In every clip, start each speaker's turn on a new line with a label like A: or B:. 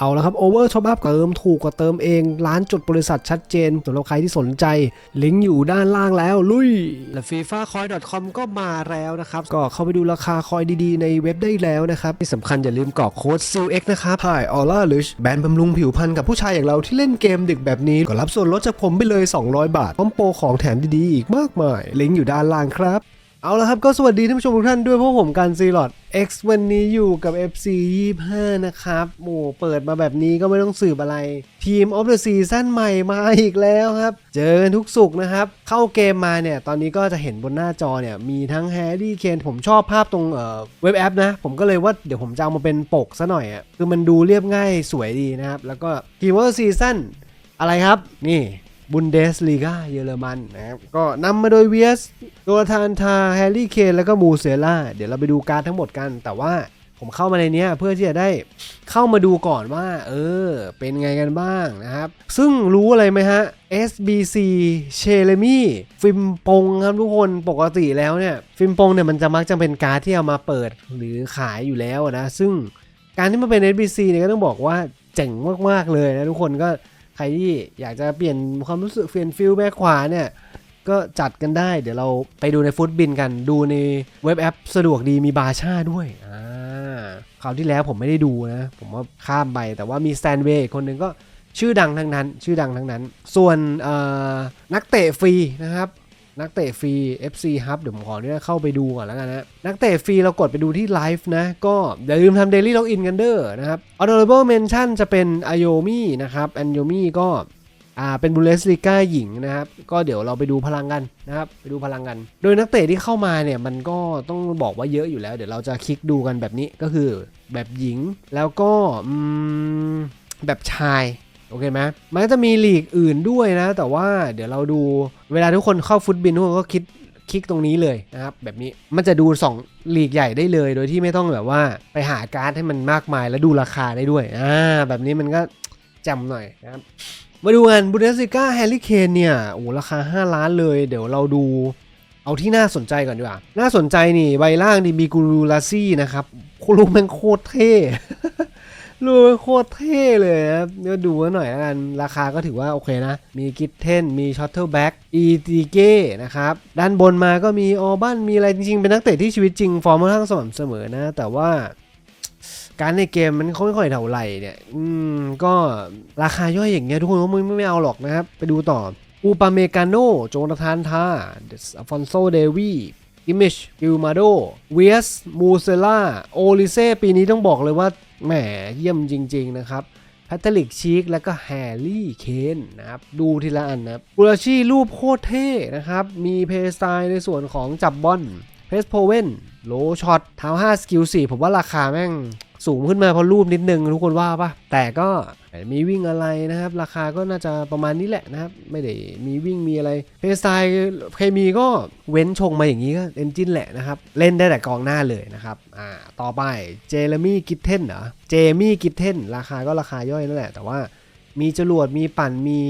A: เอาละครับโอเวอร์ช็อปอัพเติมถูกกว่าเติมเองร้านจดบริษัทชัดเจนสำหรับใครที่สนใจ ลิงก์อยู่ด้านล่างแล้วลุยและ FIFA Coin com ก็มาแล้วนะครับ ก็เข้าไปดูราคาคอยดีๆ ในเว็บได้แล้วนะครับ ที่สำคัญอย่าลืมกรอกโค้ด SEALX นะครับผ่ายออร่าลิชแบรนด์บำรุงผิวพรรณกับผู้ชายอย่างเราที่เล่นเกมดึกแบบนี้ ก็รับส่วนลดจากผมไปเลย 200 บาทพร้อมโปรของแถมดีๆ อีกมากมาย ลิงก์อยู่ด้านล่างครับ เอาละครับก็สวัสดีท่านผู้ชมทุกท่านด้วยพราะผมกันซีลอด X วันนี้อยู่กับ FC 25 นะครับโอ้เปิดมาแบบนี้ก็ไม่ต้องสืบอะไร ทีมออฟเดอะซีซั่นใหม่มาอีกแล้วครับ เจอกันทุกสุกนะครับ เข้าเกมมาเนี่ย ตอนนี้ก็จะเห็นบนหน้าจอเนี่ย มีทั้งแฮร์รี่เคนผมชอบภาพตรงเอ่อเว็บแอปนะ ผมก็เลยว่าเดี๋ยวผมจะเอามาเป็นปกซะหน่อยอะคือมันดูเรียบง่ายสวยดีนะครับแล้วก็ทีมออฟเดอะซีซั่นอะไรครับ นี่ บุนเดสลีกาเยอรมันนะครับก็นำมาโดยเวียสโดรธานทาแฮร์รี่เคนแล้วก็มูเซล่าเดี๋ยวเราไปดูการทั้งหมดกัน แต่ว่าผมเข้ามาในเนี้ยเพื่อที่จะได้เข้ามาดูก่อนว่า เออ เป็นไงกันบ้างนะครับ ซึ่งรู้อะไรไหมฮะ SBC เชเลมี่ฟิมปงครับทุกคนปกติแล้วเนี่ย ฟิมปงเนี่ยมันจะมักจะเป็นการ์ดที่เอามาเปิดหรือขายอยู่แล้วนะ ซึ่งการที่มาเป็น SBC เนี่ยก็ต้องบอกว่าเจ๋งมาก ๆ เลยนะทุกคนก็ ใครที่อยากจะเปลี่ยนความรู้สึกเปลี่ยนฟิลแบ็คขวาเนี่ย ก็จัดกันได้ เดี๋ยวเราไปดูในฟุตบินกันดูในเว็บแอปสะดวกดีมีบาชาด้วยอ่าคราวที่แล้วผมไม่ได้ดูนะ ผมว่าข้ามไปแต่ว่ามีแซนเวย์คนหนึ่งก็ชื่อดังทั้งนั้น ชื่อดังทั้งนั้น ส่วนนักเตะฟรีนะครับ นักเตะฟรี FC Hub เดี๋ยวผมขอเนี่ยเข้าไปดูก่อนแล้วกันนะ นักเตะฟรีเรากดไปดูที่ไลฟ์นะ ก็อย่าลืมทำ Daily Login กันเด้อนะครับ Honorable Mention จะเป็นอ y o m i นะครับอ y o m i ก็อ่าเป็นบุเลสลิก้าหญิงนะครับ ก็เดี๋ยวเราไปดูพลังกันนะครับ ไปดูพลังกัน โดยนักเตะที่เข้ามาเนี่ยมันก็ต้องบอกว่าเยอะอยู่แล้ว เดี๋ยวเราจะคลิกดูกันแบบนี้ก็คือแบบหญิงแล้วก็แบบชาย โอเคไหมมันก็จะมีลีกอื่นด้วยนะ แต่ว่าเดี๋ยวเราดูเวลาทุกคนเข้าฟุตบินทุกคนก็คิดคลิกตรงนี้เลยนะครับ แบบนี้มันจะดู2ลีกใหญ่ได้เลย โดยที่ไม่ต้องแบบว่าไปหาการ์ดให้มันมากมายแล้วดูราคาได้ด้วยอ่าแบบนี้มันก็จำหน่อยนะครับมาดูกันบูเดส i ก้าแฮร์รี่เคนเนี่ยโอ้ราคา 5 ล้านเลย เดี๋ยวเราดูเอาที่น่าสนใจก่อนดีกว่า น่าสนใจนี่ใบล่างดีมีกูรูลาซี่นะครับคุณลุงแม่งโคตรเท่ รูปโคตรเท่เลยครับเดี๋ยวดูกันหน่อยแล้วกัน ราคาก็ถือว่าโอเคนะ มีกิทเทน มีช็อตเทิลแบ็กอีตีเก้นะครับ ด้านบนมาก็มีออบันมีอะไรจริงๆ เป็นนักเตะที่ชีวิตจริง ฟอร์มค่อนข้างสม่ำเสมอนะ แต่ว่าการในเกมมันค่อยๆเท่าไหร่เนี่ย อืม ก็ราคาย่อยอย่างเงี้ยทุกคนก็ไม่ไม่เอาหรอกนะครับ ไปดูต่อ อูปาเมกาโน โจนาธานทาอฟอนโซ เดวี อิมิชกิลมาโดเวียสมูเซล่าโอลิเซ่ปีนี้ต้องบอกเลยว่าแหมเยี่ยมจริง ๆ นะครับแพทเทลิกชีกและก็แฮร์รี่เคนนะครับ ดูทีละอันนะครับบูลาชีรูปโคตรเท่นะครับ มีเพย์สไตล์ในส่วนของจับบอลเพสโพเวนโลช็อตเท้า5สกิล4ผมว่าราคาแม่ง สูงขึ้นมาเพราะรูปนิดนึงทุกคนว่าปะแต่ก็มีวิ่งอะไรนะครับ ราคาก็น่าจะประมาณนี้แหละนะครับ ไม่ได้มีวิ่งมีอะไรเพสไตล์เคมีก็เว้นชงมาอย่างนี้ก็เอนจินแหละนะครับ เล่นได้แต่กองหน้าเลยนะครับอ่าต่อไปเจเรมี่กิทเทนเหรอเจมี่กิทเทนราคาก็ราคาย่อยนั่นแหละ แต่ว่ามีจรวดมีปั่นมี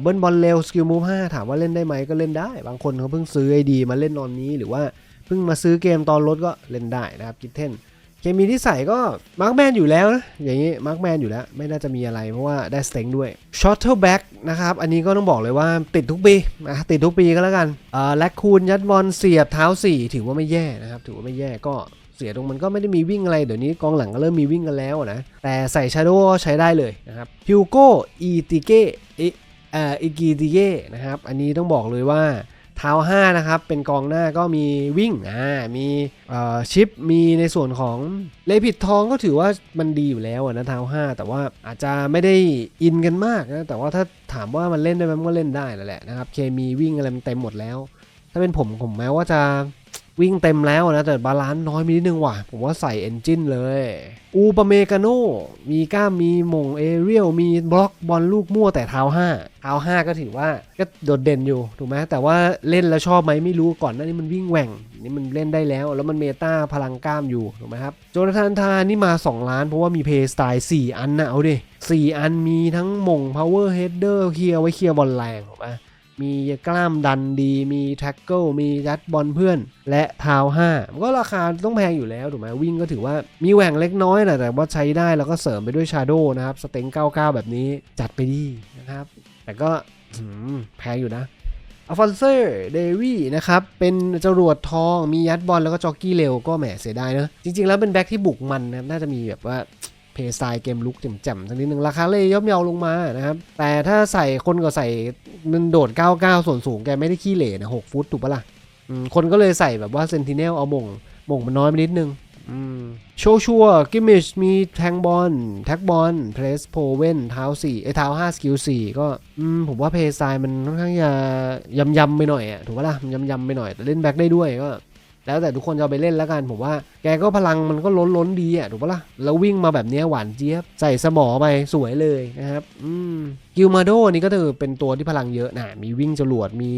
A: เบิ้ลบอลเร็วสกิลมูฟ5ถามว่าเล่นได้ไหมก็เล่นได้ บางคนเขาเพิ่งซื้อไอดีมาเล่นตอนนี้หรือว่าเพิ่งมาซื้อเกมตอนลดก็เล่นได้นะครับกิทเทน เคมีที่ใส่ก็มาร์กแมนอยู่แล้วนะอย่างนี้มาร์กแมนอยู่แล้ว ไม่น่าจะมีอะไรเพราะว่าได้สเต็งด้วยชอตเทิลแบ็กนะครับ อันนี้ก็ต้องบอกเลยว่าติดทุกปีนะติดทุกปีก็แล้วกันอ่อแลคคูนยัดบอลเสียบเท้า 4 ถือว่าไม่แย่นะครับ ถือว่าไม่แย่ก็เสียตรงมันก็ไม่ได้มีวิ่งอะไร เดี๋ยวนี้กองหลังก็เริ่มมีวิ่งกันแล้วนะ แต่ใส่ชาโดก็ใช้ได้เลยนะครับฮิวโก้อีติเกเอออีกีติเกนะครับอันนี้ต้องบอกเลยว่า เท้า5นะครับ เป็นกองหน้าก็มีวิ่งอ่ามีชิปมีในส่วนของเลผิดทองก็ถือว่ามันดีอยู่แล้วอะนะเท้า5 แต่ว่าอาจจะไม่ได้อินกันมากนะแต่ว่าถ้าถามว่ามันเล่นได้ไหมมันก็เล่นได้แหละนะครับเคมีวิ่งอะไรมันเต็มหมดแล้ว ถ้าเป็นผมผมแม้ว่าจะ วิ่งเต็มแล้วนะ แต่บาลานซ์น้อยมีนิดนึงว่ะ ผมว่าใส่เอนจินเลย อูปเมกาโนมีกล้ามมีมงเอเรียลมีบล็อกบอลลูกมั่วแต่เท้า5เท้า5ก็ถือว่าก็โดดเด่นอยู่ ถูกไหมแต่ว่าเล่นแล้วชอบไหมไม่รู้ก่อนหน้านี้มันวิ่งแหว่ง นี่มันเล่นได้แล้ว แล้วมันเมตาพลังกล้ามอยู่ ถูกไหมครับโจนาธานทานี่มา 2 ล้านเพราะว่ามีเพย์สไตล์4อันนะเอาดิ4อันมีทั้งมง power header เคลียร์ไว้เคลียร์บอลแรงถูกไหม มีกล้ามดันดี มีแท็กเกิล มียัดบอลเพื่อน และเท้า5มันก็ราคาต้องแพงอยู่แล้วถูกไหมวิ่งก็ถือว่ามีแหว่งเล็กน้อยแหละแต่ว่าใช้ได้แล้วก็เสริมไปด้วยชาโดนะครับ สเต็ง99 แบบนี้จัดไปดีนะครับ แต่ก็แพงอยู่นะอัลฟอนเซอร์เดวี่นะครับ เป็นจรวดทองมียัดบอลแล้วก็จ็อกกี้เร็วก็แหมเสียดายเนอะจริง ๆ แล้วเป็นแบ็คที่บุกมันนะน่าจะมีแบบว่า เพย์ไซเกมลุกแจ่มๆสักนิดนึงราคาเลยย่อมเยาลงมานะครับ แต่ถ้าใส่คนก็ใส่มันโดด 99 ส่วนสูงแกไม่ได้ขี้เหร่นะ6ฟุตถูกปะล่ะคนก็เลยใส่แบบว่าเซนติเนลเอามงมงมันน้อยไปนิดนึงโชชัวกิมมิชมีแทงบอลแท็กบอลเพลสโพเวนเท้า4ไอเท้า5สกิล4ก็ผมว่าเพย์ไซมันค่อนข้างจะยำยำไปหน่อยอะถูกปะล่ะยำยำไปหน่อยแต่เล่นแบ็คได้ด้วยก็ แล้วแต่ทุกคนจะไปเล่นแล้วกันผมว่า แกก็พลังมันก็ล้นล้นดีอะถูกปะล่ะแล้ววิ่งมาแบบนี้หวานเจี๊ยบ ใส่สมอไปสวยเลยนะครับ อืมกิลมาโดนี่ก็ถือเป็นตัวที่พลังเยอะนะมีวิ่งจรวดมี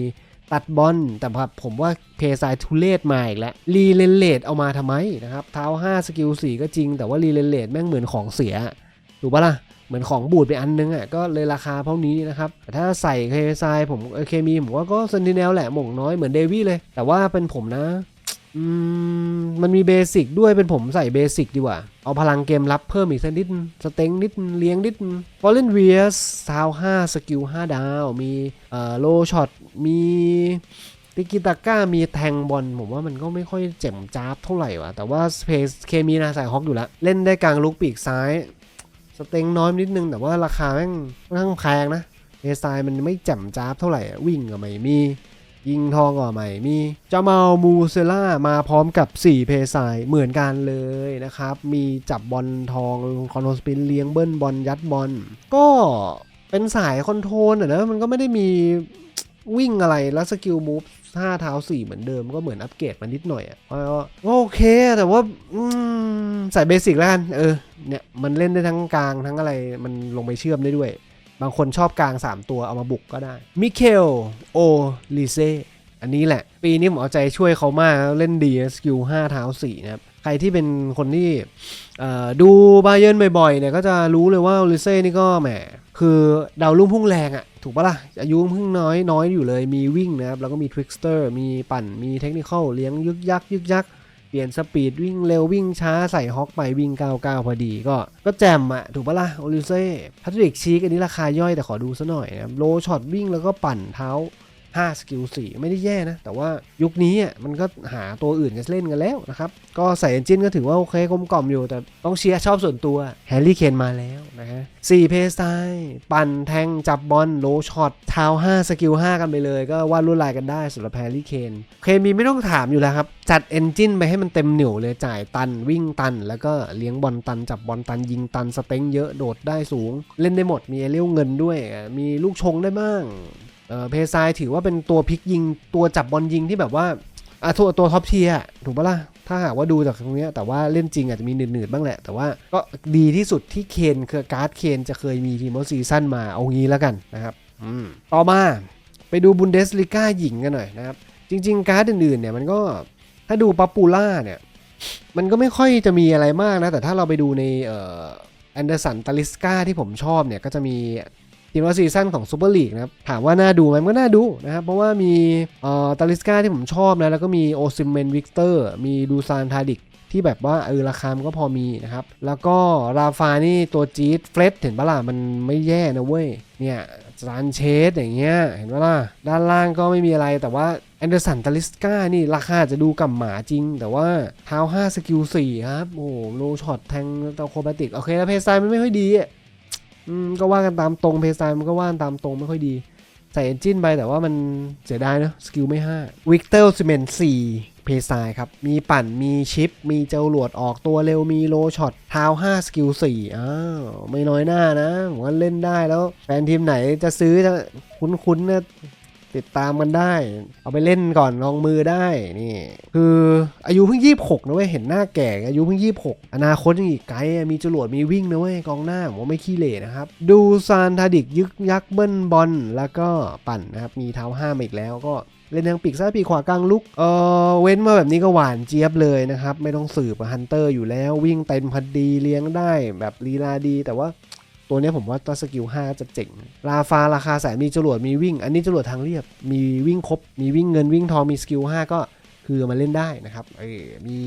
A: ตัดบอลแต่ครับผมว่าเพย์ไซทุเลศมาอีกแล้วรีเลนเลดเอามาทำไมนะครับเท้า 5 สกิล 4 ก็จริง แต่ว่ารีเลนเลดแม่งเหมือนของเสียถูกปะล่ะเหมือนของบูดไปอันนึงอะก็เลยราคาเท่านี้นะครับแต่ถ้าใส่เพย์ไซผมเออเคมีผมว่าก็เซนติเนลแหละหม่งน้อยเหมือนเดวี่เลย แต่ว่าเป็นผมนะ อืมมันมีเบสิกด้วยเป็นผมใส่เบสิกดีกว่า เอาพลังเกมรับเพิ่มอีกสักนิด สเต็งนิด เลี้ยงนิดฟอลเลนเวียสซาว5สกิล5ดาว มีเอ่อโลช็อต มีติกิตาก้ามีแทงบอลผมว่ามันก็ไม่ค่อยเจ็มจ้าบเท่าไหร่วะแต่ว่าเพสเคมีนะใส่ฮอกอยู่แล้ว เล่นได้กลางลุกปีกซ้าย สเต็งน้อยนิดนึง แต่ว่าราคาแม่งค่อนข้างแพงนะเพสไซมันไม่แจ่มจ้าบเท่าไหร่วิ่งก็ไม่มี ยิงทองก็ไม่มีจามาลมูเซล่ามาพร้อมกับ 4 เพซายเหมือนกันเลยนะครับ มีจับบอลทองคอนโทรสปินเลี้ยงเบิ้ลบอลยัดบอลก็เป็นสายคอนโทรลอะนะมันก็ไม่ได้มีวิ่งอะไรแล้วสกิลมูฟ5เท้า4เหมือนเดิมก็เหมือนอัปเกรดมานิดหน่อยอะก็โอเคแต่ว่าใส่เบสิกแล้วกันเออเนี่ยมันเล่นได้ทั้งกลางทั้งอะไรมันลงไปเชื่อมได้ด้วย บางคนชอบกลาง 3 ตัวเอามาบุกก็ได้มิเคลโอลิเซอันนี้แหละ ปีนี้ผมเอาใจช่วยเขามากเล่นดีสกิล5เท้า4นะครับ ใครที่เป็นคนที่ดูบาเยิร์นบ่อยๆเนี่ยก็จะรู้เลยว่าลิเซ่นี่ก็แหม คือดาวรุ่งพุ่งแรงอะถูกปะล่ะ อายุเพิ่งน้อยน้อยอยู่เลยมีวิ่งนะครับ แล้วก็มีทริกสเตอร์มีปั่นมีเทคนิคอลเลี้ยงยึกยักยึกยัก เปลี่ยนสปีดวิ่งเร็ววิ่งช้าใส่ฮอกไปวิ่ง 99 พอดีก็ก็แจมอะถูกปะล่ะโอลิเซ่พัทริกชีกอันนี้ราคาย่อยแต่ขอดูซะหน่อยนะครับโลช็อตวิ่งแล้วก็ปั่นเท้า 5สกิล4ไม่ได้แย่นะ แต่ว่ายุคนี้อะมันก็หาตัวอื่นกันเล่นกันแล้วนะครับ ก็ใส่เอนจินก็ถือว่าโอเคกลมกล่อมอยู่ แต่ต้องเชียร์ชอบส่วนตัวแฮร์รี่เคนมาแล้วนะฮะ4เพสไตปั่นแทงจับบอลโลช็อตเท้า5สกิล5กันไปเลย ก็วาดลวดลายกันได้สำหรับแฮร์รี่เคนเคมีไม่ต้องถามอยู่แล้วครับ จัดเอนจินไปให้มันเต็มเหนียวเลยจ่ายตันวิ่งตัน แล้วก็เลี้ยงบอลตันจับบอลตันยิงตันสเต็งเยอะโดดได้สูง เล่นได้หมดมีเอเลียวเงินด้วย มีลูกชงได้บ้าง เออเพซายถือว่าเป็นตัวพลิกยิงตัวจับบอลยิงที่แบบว่าอะตัวตัวท็อปเทียถูกปะล่ะ ถ้าหากว่าดูจากตรงเนี้ยแต่ว่าเล่นจริงอาจจะมีหนืดๆบ้างแหละ แต่ว่าก็ดีที่สุดที่เคนคือการ์ดเคนจะเคยมีทีมอซีซั่นมาเอางี้แล้วกันนะครับอืมต่อมาไปดูบุนเดสลิก้าหญิงกันหน่อยนะครับ จริง ๆ การ์ดอื่นๆเนี่ยมันก็ถ้าดูป๊อปปูล่าเนี่ย มันก็ไม่ค่อยจะมีอะไรมากนะ แต่ถ้าเราไปดูในเอ่อแอนเดอร์สันตาลิสกาที่ผมชอบเนี่ยก็จะมี ทีมว่าซีซั่นของซูเปอร์ลีกนะครับถามว่าน่าดูไหมมันก็น่าดูนะครับเพราะว่ามีเอ่อตาลิสกาที่ผมชอบนะแล้วก็มีโอซิมเมนวิกเตอร์มีดูซานทาดิกที่แบบว่าเออราคามันก็พอมีนะครับ แล้วก็ราฟานี่ตัวจี๊ดเฟรดเห็นปะล่ะมันไม่แย่นะเว้ย เนี่ยซานเชสอย่างเงี้ยเห็นปะล่ะด้านล่างก็ไม่มีอะไรแต่ว่าแอนเดอร์สันตาลิสกานี่ราคาจะดูกับหมาจริง แต่ว่าเท้า5สกิล4ครับ โอ้โหโลช็อตแทงตาโครบติก โอเคแล้วเพซายมันไม่ค่อยดี อืมก็ว่ากันตามตรงเพย์ไซมันก็ว่ากันตามตรงไม่ค่อยดี ใส่เอนจินไปแต่ว่ามันเสียดายเนาะสกิลไม่5วิกเตอร์ซีเมนต์4เพย์ไซครับ มีปั่นมีชิป มีเจ้าหลวดออกตัวเร็วมีโลช็อตเท้า5สกิล4อ้าวไม่น้อยหน้านะผมว่าเล่นได้แล้ว แฟนทีมไหนจะซื้อจะคุ้นๆนะ ติดตามกันได้ เอาไปเล่นก่อนลองมือได้นี่คืออายุเพิ่งยี่หกนะเว้ยเห็นหน้าแก่อายุเพิ่งยี่หกอนาคตยังอีกไกลมีจรวดมีวิ่งนะเว้ยกองหน้าผมว่าไม่ขี้เหร่นะครับ ดูซานทาดิกยึกยักเบิ้ลบอลแล้วก็ปั่นนะครับมีเท้าห้ามอีกแล้วก็เล่นทางปีกซ้ายปีกขวากลางลุก เออเว้นมาแบบนี้ก็หวานเจี๊ยบเลยนะครับ ไม่ต้องสืบฮันเตอร์อยู่แล้ววิ่งเต็มพอดีเลี้ยงได้แบบลีลาดี แต่ว่า ตัวนี้ผมว่าตัวสกิล5จะเจ๋งลาฟาราคาแสนมีจรวดมีวิ่ง อันนี้จรวดทางเรียบ มีวิ่งครบ มีวิ่งเงินวิ่งทองมีสกิล5ก็คือมาเล่นได้นะครับเออมี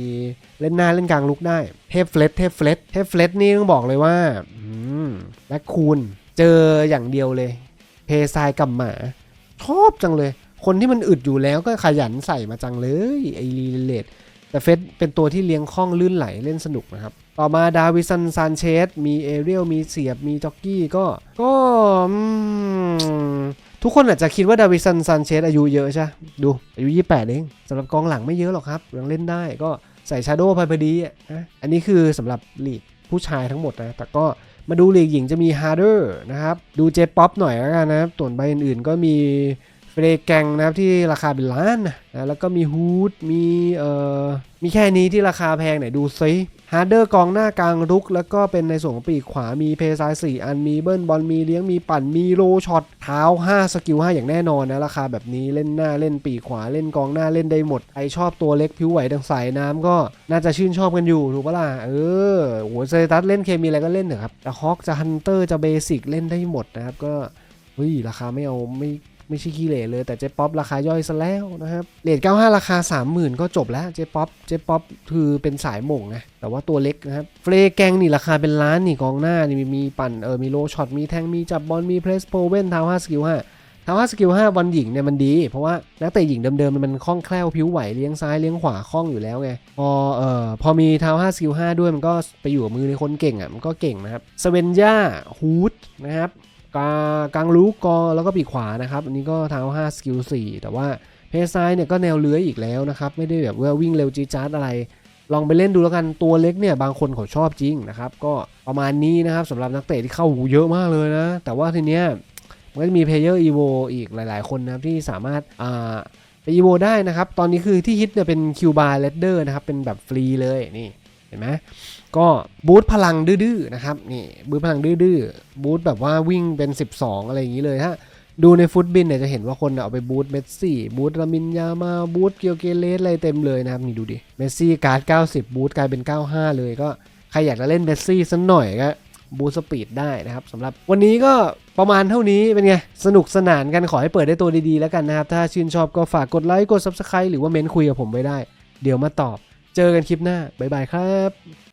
A: เล่นหน้าเล่นกลางลุกได้ เทพเฟลตเทพเฟลตเทพเฟลตนี่ต้องบอกเลยว่าอืมและคูณเจออย่างเดียวเลย เพซายกับหมาชอบจังเลย คนที่มันอึดอยู่แล้วก็ขยันใส่มาจังเลยไอรีเลตแต่เฟสเป็นตัวที่เลี้ยงคล่องลื่นไหลเล่นสนุกนะครับ ต่อมาดาวิสันซานเชสมีเอเรียลมีเสียบมีจ็อกกี้ก็ก็ทุกคนอาจจะคิดว่าดาวิสันซานเชสอายุเยอะใช่ ดู อายุ 28 เองสำหรับกองหลังไม่เยอะหรอกครับ ยังเล่นได้ก็ใส่ชาโดว์ไปพอดีอะอันนี้คือสำหรับลีกผู้ชายทั้งหมดนะ แต่ก็มาดูลีกหญิงจะมีฮาร์เดอร์นะครับ ดูเจป๊อปหน่อยแล้วกันนะครับส่วนใบอื่นๆก็มีเฟรแกงนะครับที่ราคาเป็นล้านนะนะแล้วก็มีฮูดมีเอ่อมีแค่นี้ที่ราคาแพงไหนดูซิ ฮาร์เดอร์กองหน้ากลางรุก แล้วก็เป็นในส่วนของปีกขวามีเพซายสี่อันมีเบิ้ลบอลมีเลี้ยงมีปั่นมีโลช็อตเท้า 5 สกิล 5 อย่างแน่นอนนะราคาแบบนี้เล่นหน้าเล่นปีกขวาเล่นกองหน้าเล่นได้หมดใครชอบตัวเล็กผิวไหวดังสายน้ำก็น่าจะชื่นชอบกันอยู่ถูกปะล่ะเออโหเซตัสเล่นเคมีอะไรก็เล่นเถอะครับจะฮอกจะฮันเตอร์จะเบสิกเล่นได้หมดนะครับก็เฮ้ยราคาไม่เอาไม่ ไม่ใช่ขี้เหร่เลยแต่เจ๊ป๊อปราคาย่อยซะแล้วนะครับเลท95 ราคา 30,000 ก็จบแล้วเจ๊ป๊อปเจ๊ป๊อปคือเป็นสายหม่งนะแต่ว่าตัวเล็กนะครับเฟรแกงนี่ราคาเป็นล้านนี่กองหน้านี่มีมีปั่นเออมีโลช็อตมีแทงมีจับบอลมีเพรสโพเว่นทาว5สกิล5ทาว5สกิล5บอลหญิงเนี่ยมันดี เพราะว่านักเตะหญิงเดิมๆมันคล่องแคล่วผิวไหวเลี้ยงซ้ายเลี้ยงขวาคล่องอยู่แล้วไงพอเอ่อพอมีทาว5สกิล5ด้วยมันก็ไปอยู่กับมือในคนเก่งอะมันก็เก่งนะครับสเวนย่าฮูดนะครับ กากลางลูกกอแล้วก็ปีกขวานะครับ อันนี้ก็เท้า5สกิล4แต่ว่าเพซซ้ายเนี่ยก็แนวเลื้อยอีกแล้วนะครับ ไม่ได้แบบว่าวิ่งเร็วจีจาร์ดอะไร ลองไปเล่นดูแล้วกันตัวเล็กเนี่ยบางคนเขาชอบจริงนะครับ ก็ประมาณนี้นะครับสำหรับนักเตะที่เข้าหูเยอะมากเลยนะ แต่ว่าทีเนี้ยมันก็จะมีเพลเยอร์อีโวอีกหลาย ๆ คนนะครับที่สามารถอ่าไปอีโวได้นะครับ ตอนนี้คือที่ฮิตเนี่ยเป็นคิวบาร์เลดเดอร์นะครับเป็นแบบฟรีเลยนี่ ห็นไหมก็บูทพลังดื้อๆนะครับนี่บูทพลังดื้อๆบูทแบบว่าวิ่งเป็น 12 อะไรอย่างนี้เลยฮะดูในฟุตบินเนี่ยจะเห็นว่าคนเอาไปบูทเมสซี่บูทลามินยามาบูทเกียวเกเลสอะไรเต็มเลยนะครับนี่ดูดิเมสซี่การ์ด 90 บูทกลายเป็น 95 เลยก็ใครอยากจะเล่นเมสซี่สักหน่อยก็บูทสปีดได้นะครับสำหรับวันนี้ก็ประมาณเท่านี้เป็นไง สนุกสนานกันขอให้เปิดได้ตัวดีๆแล้วกันนะครับ ถ้าชื่นชอบก็ฝากกดไลค์กด Subscribe หรือว่าเม้นคุยกับผมไว้ได้ เดี๋ยวมาตอบ เจอกันคลิปหน้าบ๊ายบายครับ